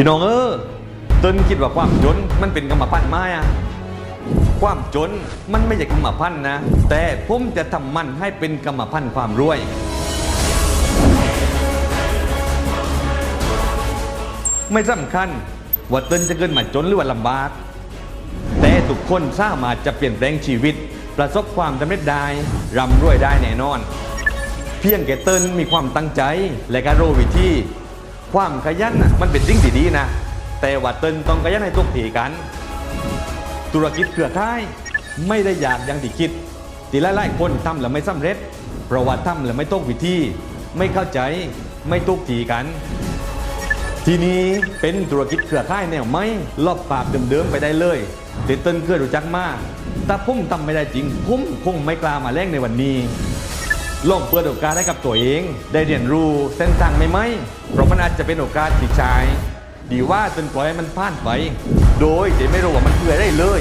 พี่น้องเออต้นคิดว่าความจนมันเป็นกรรมพันธุ์ไหมอะความจนมันไม่ใช่กรรมพันธุ์นะ แต่ผมจะทำมันให้เป็นกรรมพันธุ์ความรวย ไม่สำคัญว่าเติ้นจะเกิดมาจนหรือว่าลำบาก แต่ทุกคนสามารถจะเปลี่ยนแปลงชีวิต ประสบความสำเร็จได้ร่ำรวยได้แน่นอน เพียงแก่เติ้นมีความตั้งใจและการรู้วิธี ความขยันนะมันเป็นสิ่งที่ดีนะ แต่ว่าเติ้นต้องขยันให้ทุกทีกัน ธุรกิจเครือข่ายไม่ได้อยากอย่างที่คิดทีหลายๆคนทำแล้วไม่สำเร็จเพราะว่าทำแล้วไม่ตกวิธี ไม่เข้าใจไม่ตุกทีกัน ทีนี้เป็นธุรกิจเครือข่ายแนวไหมลอบปราบเดิมๆไปได้เลยเดเติ้ลเคยรู้จักมาก แต่ผมทำไม่ได้จริงผมคงไม่กล้ามาแลกในวันนี้ ลองเปิดโอกาสให้กับตัวเอง ได้เรียนรู้เส้นทางใหม่ๆเพราะมันอาจจะเป็นโอกาสที่ชาย ดีว่าจนปล่อยให้มันผ่านไป โดยจะไม่รู้ว่ามันคืออะไรเลย